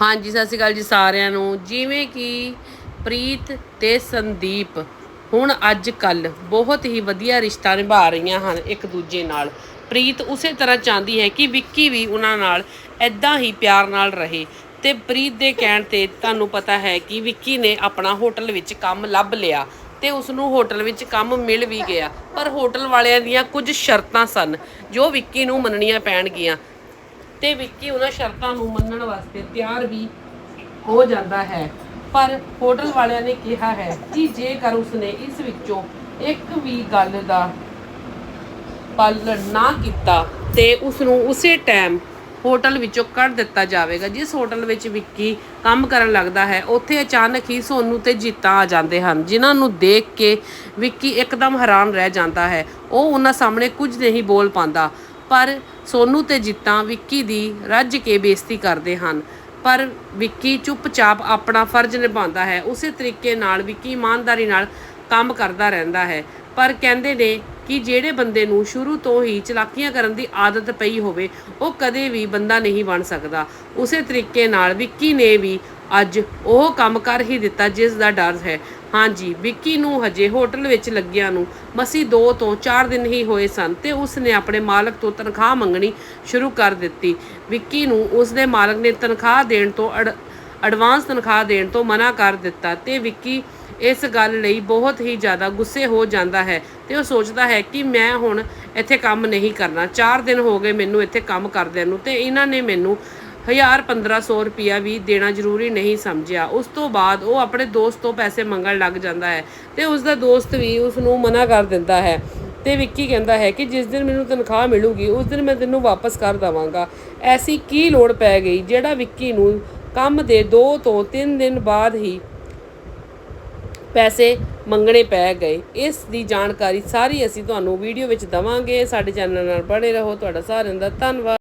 ਹਾਂਜੀ, ਸਤਿ ਸ਼੍ਰੀ ਅਕਾਲ ਜੀ ਸਾਰਿਆਂ ਨੂੰ। ਜਿਵੇਂ ਕਿ ਪ੍ਰੀਤ ਤੇ ਸੰਦੀਪ, ਹੁਣ ਅੱਜ ਕੱਲ ਬਹੁਤ ਹੀ ਵਧੀਆ ਰਿਸ਼ਤਾ ਨਿਭਾ ਰਹੀਆਂ ਹਨ ਇੱਕ ਦੂਜੇ ਨਾਲ। ਪ੍ਰੀਤ ਉਸੇ ਤਰ੍ਹਾਂ ਚਾਹੁੰਦੀ ਹੈ ਕਿ ਵਿੱਕੀ ਵੀ ਉਹਨਾਂ ਨਾਲ ਐਦਾਂ ਹੀ ਪਿਆਰ ਨਾਲ ਰਹੇ। ਤੇ ਪ੍ਰੀਤ ਦੇ ਕਹਿਣ ਤੇ ਤੁਹਾਨੂੰ ਪਤਾ ਹੈ ਕਿ ਵਿੱਕੀ ਨੇ ਆਪਣਾ ਹੋਟਲ ਵਿੱਚ ਕੰਮ ਲੱਭ ਲਿਆ ਤੇ ਉਸ ਨੂੰ ਹੋਟਲ ਵਿੱਚ ਕੰਮ ਮਿਲ ਵੀ ਗਿਆ। ਪਰ ਹੋਟਲ ਵਾਲਿਆਂ ਦੀਆਂ ਕੁਝ ਸ਼ਰਤਾਂ ਸਨ, ਜੋ ਵਿੱਕੀ ਨੂੰ ਮੰਨਣੀਆਂ ਪੈਣਗੀਆਂ। ਤੇ ਵਿੱਕੀ ਉਹਨਾਂ ਸ਼ਰਤਾਂ ਨੂੰ ਮੰਨਣ ਵਾਸਤੇ ਤਿਆਰ ਵੀ ਹੋ ਜਾਂਦਾ ਹੈ। ਪਰ ਹੋਟਲ ਵਾਲਿਆਂ ਨੇ ਕਿਹਾ ਹੈ ਕਿ ਜੇਕਰ ਉਸਨੇ ਇਸ ਵਿੱਚੋਂ ਇੱਕ ਵੀ ਗੱਲ ਦਾ ਪਾਲਣ ਨਾ ਕੀਤਾ ਤੇ ਉਸ ਨੂੰ ਉਸੇ ਟਾਈਮ ਹੋਟਲ ਵਿੱਚੋਂ ਕੱਢ ਦਿੱਤਾ ਜਾਵੇਗਾ। ਜਿਸ ਹੋਟਲ ਵਿੱਚ ਵਿੱਕੀ ਕੰਮ ਕਰਨ ਲੱਗਦਾ ਹੈ, ਉੱਥੇ ਅਚਾਨਕ ਹੀ ਸੋਨੂ ਤੇ ਜੀਤਾ ਆ ਜਾਂਦੇ ਹਨ, ਜਿਨ੍ਹਾਂ ਨੂੰ ਦੇਖ ਕੇ ਵਿੱਕੀ ਇੱਕਦਮ ਹੈਰਾਨ ਰਹਿ ਜਾਂਦਾ ਹੈ। ਉਹ ਉਹਨਾਂ ਸਾਹਮਣੇ ਕੁਝ ਨਹੀਂ ਬੋਲ ਪਾਉਂਦਾ। ਪਰ ਸੋਨੂ ਤੇ ਜੀਤਾ ਵਿੱਕੀ ਦੀ ਰੱਜ ਕੇ ਬੇਇੱਜ਼ਤੀ ਕਰਦੇ ਹਨ। ਪਰ ਵਿੱਕੀ ਚੁੱਪਚਾਪ ਆਪਣਾ ਫਰਜ਼ ਨਿਭਾਉਂਦਾ ਹੈ। ਉਸੇ ਤਰੀਕੇ ਨਾਲ ਵਿੱਕੀ ਇਮਾਨਦਾਰੀ ਨਾਲ ਕੰਮ ਕਰਦਾ ਰਹਿੰਦਾ ਹੈ। ਪਰ ਕਹਿੰਦੇ ਨੇ ਕਿ ਜਿਹੜੇ ਬੰਦੇ ਨੂੰ ਸ਼ੁਰੂ ਤੋਂ ਹੀ ਚਲਾਕੀਆਂ ਕਰਨ ਦੀ ਆਦਤ ਪਈ ਹੋਵੇ, ਉਹ ਕਦੇ ਵੀ ਬੰਦਾ ਨਹੀਂ ਬਣ ਸਕਦਾ। ਉਸੇ ਤਰੀਕੇ ਨਾਲ ਵਿੱਕੀ ਨੇ ਵੀ ਅੱਜ ਉਹ ਕੰਮ ਕਰ ਹੀ ਦਿੱਤਾ, ਜਿਸ ਦਾ ਡਰ ਹੈ। ਹਾਂਜੀ, ਵਿੱਕੀ ਨੂੰ ਹਜੇ ਹੋਟਲ ਵਿੱਚ ਲੱਗਿਆਂ ਨੂੰ ਮਸੀ 2 ਤੋਂ 4 ਦਿਨ ਹੀ ਹੋਏ ਸਨ ਤੇ ਉਸ ਨੇ ਆਪਣੇ ਮਾਲਕ ਤੋਂ ਤਨਖਾਹ ਮੰਗਣੀ ਸ਼ੁਰੂ ਕਰ ਦਿੱਤੀ। ਵਿੱਕੀ ਨੂੰ ਉਸ ਦੇ ਮਾਲਕ ਨੇ ਤਨਖਾਹ ਦੇਣ ਤੋਂ ਅੜ- ਐਡਵਾਂਸ ਤਨਖਾਹ ਦੇਣ ਤੋਂ ਮਨਾ ਕਰ ਦਿੱਤਾ। ਤੇ ਵਿੱਕੀ ਇਸ ਗੱਲ ਲਈ ਬਹੁਤ ਹੀ ਜ਼ਿਆਦਾ ਗੁੱਸੇ ਹੋ ਜਾਂਦਾ ਹੈ ਤੇ ਉਹ ਸੋਚਦਾ ਹੈ ਕਿ ਮੈਂ ਹੁਣ ਇੱਥੇ ਕੰਮ ਨਹੀਂ ਕਰਨਾ। 4 ਦਿਨ ਹੋ ਗਏ ਮੈਨੂੰ ਇੱਥੇ ਕੰਮ ਕਰਦਿਆਂ ਨੂੰ ਤੇ ਇਹਨਾਂ ਨੇ ਮੈਨੂੰ 1000 1500 ਰੁਪਿਆ ਵੀ ਦੇਣਾ ਜ਼ਰੂਰੀ ਨਹੀਂ ਸਮਝਿਆ। ਉਸ ਤੋਂ ਬਾਅਦ ਉਹ ਆਪਣੇ ਦੋਸਤ ਤੋਂ ਪੈਸੇ ਮੰਗਣ ਲੱਗ ਜਾਂਦਾ ਹੈ ਤੇ ਉਸ ਦਾ ਦੋਸਤ ਵੀ ਉਸ ਨੂੰ ਮਨਾ ਕਰ ਦਿੰਦਾ ਹੈ। ਤੇ ਵਿੱਕੀ ਕਹਿੰਦਾ ਹੈ ਕਿ ਜਿਸ ਦਿਨ ਮੈਨੂੰ ਤਨਖਾਹ ਮਿਲੂਗੀ, ਉਸ ਦਿਨ ਮੈਂ ਤੈਨੂੰ ਵਾਪਸ ਕਰ ਦਵਾਂਗਾ। ਐਸੀ ਕੀ ਲੋੜ ਪੈ ਗਈ ਜਿਹੜਾ ਵਿੱਕੀ ਨੂੰ ਕੰਮ ਦੇ 2 ਤੋਂ 3 ਦਿਨ ਬਾਅਦ ਹੀ ਪੈਸੇ ਮੰਗਣੇ ਪੈ ਗਏ। ਇਸ ਦੀ ਜਾਣਕਾਰੀ ਸਾਰੀ ਅਸੀਂ ਤੁਹਾਨੂੰ ਵੀਡੀਓ ਵਿੱਚ ਦਵਾਂਗੇ। ਸਾਡੇ ਚੈਨਲ ਨਾਲ ਬਣੇ ਰਹੋ। ਤੁਹਾਡਾ ਸਾਰਿਆਂ ਦਾ ਧੰਨਵਾਦ।